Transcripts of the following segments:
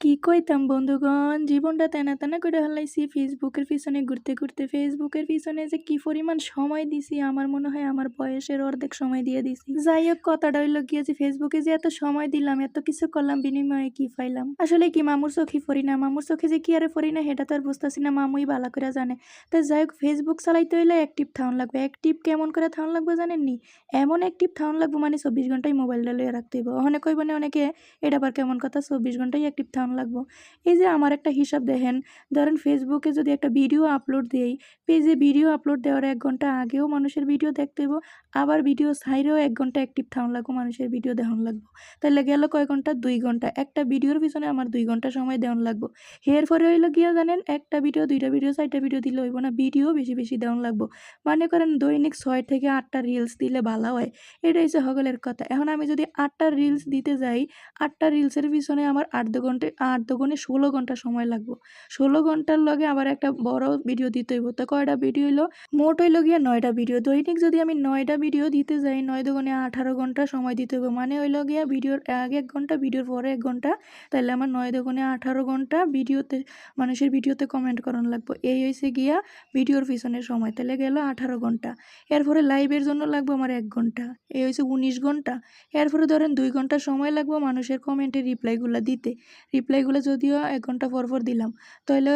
কি কইতাম বন্ধুগণ? জীবনটা তেনা তেনা করে হালাইছি। ফেসবুকের পিছনে ঘুরতে ঘুরতে ফেসবুকের পিছনে যে কি পরিমাণ সময় দিছি, আমার মনে হয় আমার বয়সের অর্ধেক সময় দিয়ে দিছি। যাই হোক, কথাটা হইল গিয়ে যে ফেসবুকে যে এত সময় দিলাম, এত কিছু করলাম, বিনিময়ে কি পাইলাম? আসলে কি মামুর চোখে ফরি না? মামুর চোখে যে কি আরে ফরি না, সেটা তো আর বুঝতেছি না, মামুই ভালো করে জানে। তো যাই হোক ফেসবুক চালাইতে হইলে অ্যাক্টিভ থাউন লাগবে। অ্যাক্টিভ কেমন করে থাউন লাগবে জানেননি? এমন অ্যাক্টিভ থাউন লাগবে মানে চব্বিশ ঘন্টায় মোবাইলটা লইয়া রাখতে হইব। অনেক কইবনে অনেকে, এটা আবার কেমন কথা? চব্বিশ ঘন্টায় অ্যাক্টিভ থাউন লাগবো? এই যে আমার একটা হিসাব দেখেন, ধরেন ফেসবুকে যদি একটা ভিডিও আপলোড দেই পেজে ভিডিও আপলোড দেওয়ার এক ঘণ্টা আগেও মানুষের ভিডিও দেখতে হইব, আবার ভিডিও সাইডেও এক ঘণ্টা অ্যাক্টিভ থাউন লাগবো, মানুষের ভিডিও দেখান লাগবো। তাহলে গেল কয় ঘণ্টা? দুই ঘণ্টা। একটা ভিডিওর পিছনে আমার দুই ঘণ্টা সময় দেওয়ান লাগবো। এর পরে হইল গিয়া জানেন, একটা ভিডিও দুইটা ভিডিও চারটা ভিডিও দিলে হইব না ভিডিও বেশি বেশি দেওয়ান লাগবো। মনে করেন দৈনিক ছয় থেকে আটটা রিলস দিলে ভালো হয়। এটা হচ্ছে সকলের কথা। এখন আমি যদি আটটা রিলস দিতে যাই, আটটা রিলসের পিছনে আমার আট দু ঘণ্টা আট দুগুণে ষোলো ঘণ্টা সময় লাগবো। ষোলো ঘণ্টার লগে আবার একটা বড় ভিডিও দিতে হইব। তো কয়টা ভিডিও হইল? মোট হইল গিয়ে নয়টা ভিডিও দৈনিক যদি আমি নয়টা ভিডিও দিতে যাই, নয় দুগুণে আঠারো ঘণ্টা সময় দিতে হইব। মানে হইল গিয়া ভিডিওর আগে এক ঘণ্টা ভিডিওর পরে এক ঘণ্টা। তাহলে আমার নয় দুগুণে আঠারো ঘণ্টা ভিডিওতে মানুষের ভিডিওতে কমেন্ট করানো লাগবো। এই হয়েছে গিয়া ভিডিওর পিছনে সময়। তাহলে গেল আঠারো ঘণ্টা। এরপরে লাইভের জন্য লাগবো আমার এক ঘণ্টা। এই হয়েছে উনিশ ঘণ্টা। এরপরে ধরেন দুই ঘণ্টা সময় লাগবো মানুষের কমেন্টের রিপ্লাইগুলো দিতে। রিপ্লাইগুলো যদিও এক ঘণ্টা পর পর দিলাম, তাহলে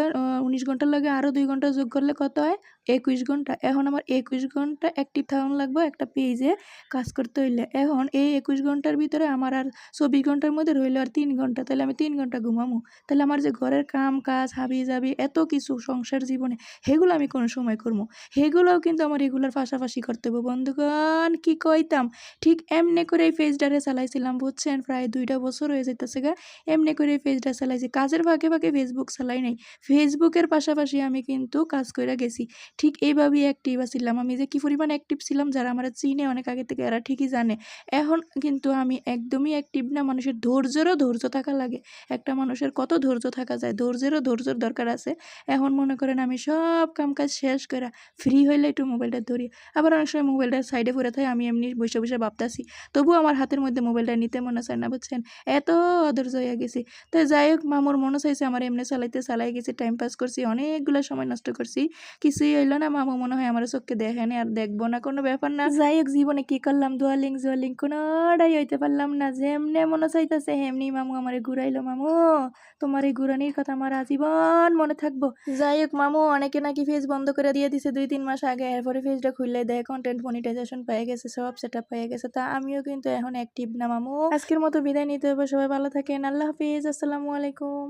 উনিশ ঘণ্টার লাগে আরও দুই ঘণ্টা যোগ করলে কত হয়? একুশ ঘণ্টা। এখন আমার একুশ ঘণ্টা অ্যাক্টিভ থাকুন লাগবে একটা পেজে কাজ করতে হইলে। এখন এই একুশ ঘণ্টার ভিতরে আমার আর চব্বিশ ঘণ্টার মধ্যে রইল আর তিন ঘণ্টা, তাহলে আমি তিন ঘণ্টা ঘুমামো? তাহলে আমার যে ঘরের কাম কাজ, হাবি জাবি, এত কিছু সংসার জীবনে, সেগুলো আমি কোনো সময় করব সেগুলোও কিন্তু আমার এগুলোর পাশাপাশি করতে হবে বন্ধুগণ, কি কইতাম? ঠিক এমনি করে এই পেজটারে চালাইছিলাম, বুঝছেন? প্রায় দুইটা বছর হয়ে যেতেছে গা। এমনি করে এই পেজটা চালাইছি কাজের ফাঁকে ফাঁকে ফেসবুক চালাই নাই। ফেসবুকের পাশাপাশি আমি কিন্তু কাজ করে গেছি। ঠিক এইভাবেই অ্যাক্টিভ ছিলাম আমি যে কী পরিমাণ অ্যাক্টিভ ছিলাম যারা আমার চিনে অনেক আগে থেকে এরা ঠিকই জানে। এখন কিন্তু আমি একদমই অ্যাক্টিভ না, মানুষের ধৈর্যেরও ধৈর্য থাকা লাগে। একটা মানুষের কত ধৈর্য থাকা যায়, ধৈর্যেরও ধৈর্যর দরকার আছে। এখন মনে করেন আমি সব কাম কাজ শেষ করে ফ্রি হইলে একটু মোবাইলটা ধরি। আবার অনেক সময় মোবাইলটা সাইডে পড়ে থাকে, আমি এমনি বসে বসে ভাবতাছি। তবুও আমার হাতের মধ্যে মোবাইলটা নিতে মনে চায় না, বুঝছেন? এত অধৈর্য হয়ে গেছি। তো যাই হোক মামুর মনে চাইছে আমার এমনি চালাইতে চালাই গেছি টাইম পাস করছি অনেকগুলো সময় নষ্ট করছি। কিছুই হইল না মামু মনে হয় আমার চোখকে দেখে নি আর দেখব না কোনো ব্যাপার না। যাই হোক জীবনে কি করলাম দোয়ালিং জোয়ালিং কোনোটাই হইতে পারলাম না যেমনে মনে চাইতেছে হেমনি মামু আমারে ঘুরাইলো মামু। তোমার এই ঘুরানির কথা আমার আজীবন মনে থাকব। যাই হোক মামু অনেকে নাকি ফেস বন্ধ করে দিয়ে দিছে দুই তিন মাস আগে এরপরে ফেসটা খুললে দেয় কন্টেন্ট মনিটাইজেশন পেয়ে গেছে সব সেট আপ পেয়ে গেছে তা আমিও কিন্তু এখন অ্যাক্টিভ না মামু। আজকের মতো বিদায় নিতে হবে সবাই ভালো থাকেন আল্লাহ হাফিজ আসসালামু আলাইকুম।